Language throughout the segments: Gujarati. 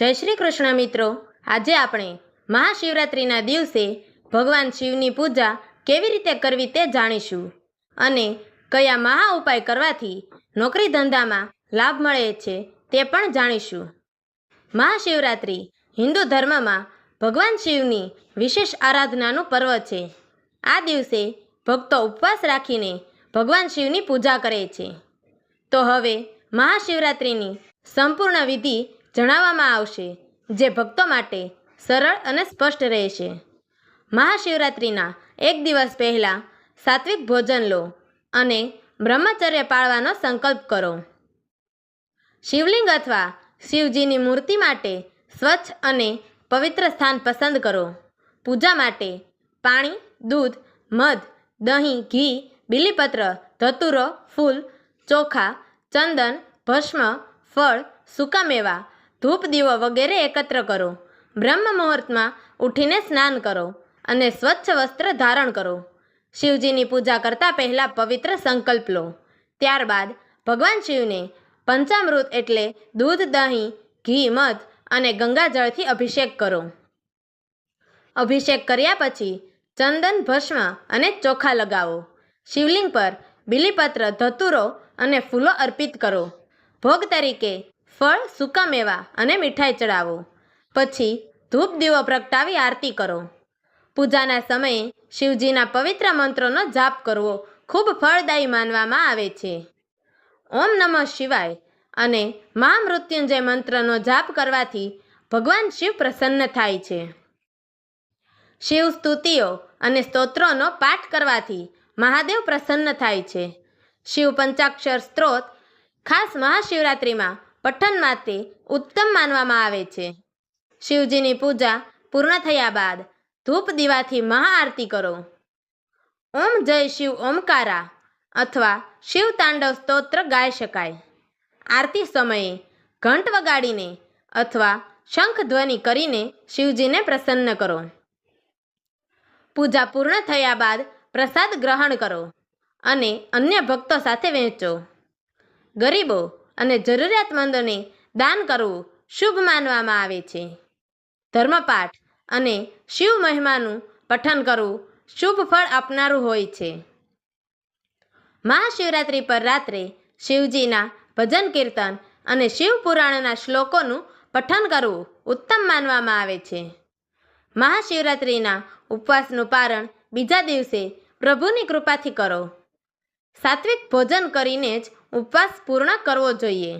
જય શ્રી કૃષ્ણ મિત્રો. આજે આપણે મહાશિવરાત્રિના દિવસે ભગવાન શિવની પૂજા કેવી રીતે કરવી તે જાણીશું અને કયા મહા ઉપાય કરવાથી નોકરી ધંધામાં લાભ મળે છે તે પણ જાણીશું. મહાશિવરાત્રિ હિન્દુ ધર્મમાં ભગવાન શિવની વિશેષ આરાધનાનું પર્વ છે. આ દિવસે ભક્તો ઉપવાસ રાખીને ભગવાન શિવની પૂજા કરે છે. તો હવે મહાશિવરાત્રિની સંપૂર્ણ વિધિ જણાવવામાં આવશે, જે ભક્તો માટે સરળ અને સ્પષ્ટ રહેશે. મહાશિવરાત્રિના એક દિવસ પહેલાં સાત્વિક ભોજન લો અને બ્રહ્મચર્ય પાળવાનો સંકલ્પ કરો. શિવલિંગ અથવા શિવજીની મૂર્તિ માટે સ્વચ્છ અને પવિત્ર સ્થાન પસંદ કરો. પૂજા માટે પાણી, દૂધ, મધ, દહીં, ઘી, બીલીપત્ર, ધતુરો, ફૂલ, ચોખા, ચંદન, ભસ્મ, ફળ, સૂકા મેવા ધૂપ દીવો વગેરે એકત્ર કરો. બ્રહ્મ મુહૂર્તમાં ઉઠીને સ્નાન કરો અને સ્વચ્છ વસ્ત્ર ધારણ કરો. શિવજીની પૂજા કરતાં પહેલાં પવિત્ર સંકલ્પ લો. ત્યારબાદ ભગવાન શિવને પંચામૃત એટલે દૂધ, દહીં, ઘી, મધ અને ગંગાજળથી અભિષેક કરો. અભિષેક કર્યા પછી ચંદન, ભસ્મ અને ચોખા લગાવો. શિવલિંગ પર બીલીપત્ર, ધતુરો અને ફૂલો અર્પિત કરો. ભોગ તરીકે ફળ સૂકા મેવા અને મીઠાઈ ચડાવો. પછી ધૂપ દીવો પ્રગટાવી આરતી કરો. પૂજાના સમયે શિવજીના પવિત્ર મંત્રોનો જાપ કરવો ખૂબ ફળદાયી માનવામાં આવે છે. ઓમ નમઃ શિવાય અને મહામૃત્યુંજય મંત્રનો જાપ કરવાથી ભગવાન શિવ પ્રસન્ન થાય છે. શિવ સ્તુતિઓ અને સ્તોત્રોનો પાઠ કરવાથી મહાદેવ પ્રસન્ન થાય છે. શિવ પંચાક્ષર સ્ત્રોત ખાસ મહાશિવરાત્રિમાં પઠન માટે ઉત્તમ માનવામાં આવે છે. શિવજીની પૂજા પૂર્ણ થયા બાદ ધૂપ દીવાથી મહાઆરતી કરો. ઓમ જય શિવ ઓમકારા અથવા શિવ તાંડવ સ્તોત્ર ગાઈ શકાય. આરતી સમયે ઘંટ વગાડીને અથવા શંખ ધ્વનિ કરીને શિવજીને પ્રસન્ન કરો. પૂજા પૂર્ણ થયા બાદ પ્રસાદ ગ્રહણ કરો અને અન્ય ભક્તો સાથે વહેંચો. ગરીબો અને જરૂરિયાતમંદોને દાન કરવું શુભ માનવામાં આવે છે. ધર્મપાઠ અને શિવ મહિમાનું પઠન કરવું શુભ ફળ આપનારું હોય છે. મહાશિવરાત્રિ પર રાત્રે શિવજીના ભજન કીર્તન અને શિવ પુરાણના શ્લોકોનું પઠન કરવું ઉત્તમ માનવામાં આવે છે. મહાશિવરાત્રિના ઉપવાસનું પારણ બીજા દિવસે પ્રભુની કૃપાથી કરો. સાત્વિક ભોજન કરીને જ ઉપવાસ પૂર્ણ કરવો જોઈએ.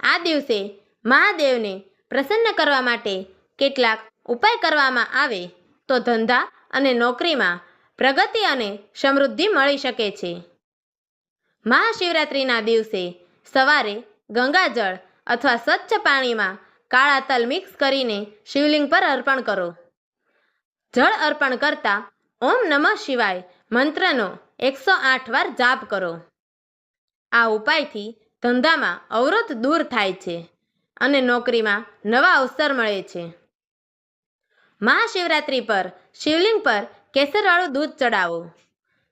આ દિવસે મહાદેવને પ્રસન્ન કરવા માટે કેટલાક ઉપાય કરવામાં આવે તો ધંધા અને નોકરીમાં પ્રગતિ અને સમૃદ્ધિ મળી શકે છે. મહાશિવરાત્રિના દિવસે સવારે ગંગાજળ અથવા સ્વચ્છ પાણીમાં કાળા તલ મિક્સ કરીને શિવલિંગ પર અર્પણ કરો. જળ અર્પણ કરતા ઓમ નમઃ શિવાય મંત્રનો એકસો આઠ વાર જાપ કરો. આ ઉપાયથી ધંધામાં અવરોધ દૂર થાય છે અને નોકરીમાં નવા અવસર મળે છે. મહાશિવરાત્રિ પર શિવલિંગ પર કેસરવાળું દૂધ ચડાવો.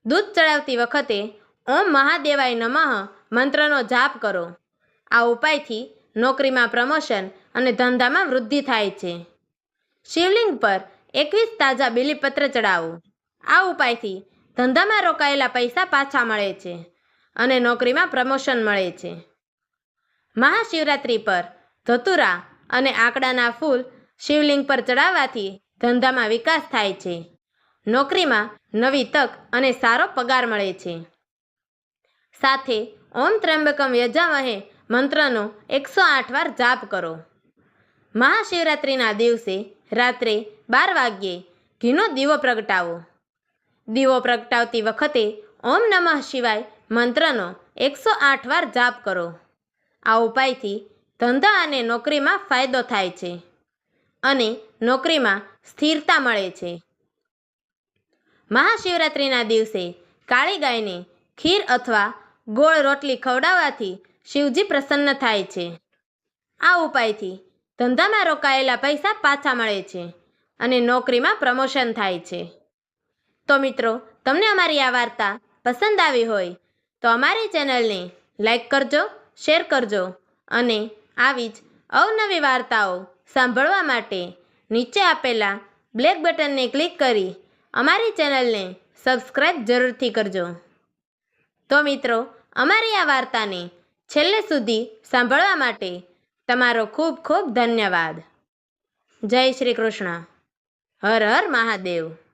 દૂધ ચડાવતી વખતે ઓમ મહાદેવાય નમઃ મંત્રનો જાપ કરો. આ ઉપાયથી નોકરીમાં પ્રમોશન અને ધંધામાં વૃદ્ધિ થાય છે. શિવલિંગ પર એકવીસ તાજા બિલીપત્ર ચડાવો. આ ઉપાયથી ધંધામાં રોકાયેલા પૈસા પાછા મળે છે અને નોકરીમાં પ્રમોશન મળે છે. મહાશિવરાત્રિ પર ધતુરા અને આંકડાના ફૂલ શિવલિંગ પર ચડાવવાથી ધંધામાં વિકાસ થાય છે. નોકરીમાં નવી તક અને સારો પગાર મળે છે. સાથે ઓમ ત્રંબકમ યજામહે મંત્રનો એકસો આઠ વાર જાપ કરો. મહાશિવરાત્રિના દિવસે રાત્રે બાર વાગ્યે ઘીનો દીવો પ્રગટાવો. દીવો પ્રગટાવતી વખતે ઓમ નમઃ શિવાય મંત્રનો એકસો આઠ વાર જાપ કરો. આ ઉપાયથી ધંધા અને નોકરીમાં ફાયદો થાય છે અને નોકરીમાં સ્થિરતા મળે છે. મહાશિવરાત્રિના દિવસે કાળી ગાયને ખીર અથવા ગોળ રોટલી ખવડાવવાથી શિવજી પ્રસન્ન થાય છે. આ ઉપાયથી ધંધામાં રોકાયેલા પૈસા પાછા મળે છે અને નોકરીમાં પ્રમોશન થાય છે. તો મિત્રો, તમને અમારી આ વાર્તા પસંદ આવી હોય તો અમારી ચેનલને લાઈક કરજો, શેર કરજો અને આવી જ અવનવી વાર્તાઓ સાંભળવા માટે નીચે આપેલા બ્લેક બટનને ક્લિક કરી અમારી ચેનલને સબસ્ક્રાઈબ જરૂરથી કરજો. તો મિત્રો, અમારી આ વાર્તાને છેલ્લે સુધી સાંભળવા માટે તમારો ખૂબ ખૂબ ધન્યવાદ. જય શ્રી કૃષ્ણ. હર હર મહાદેવ.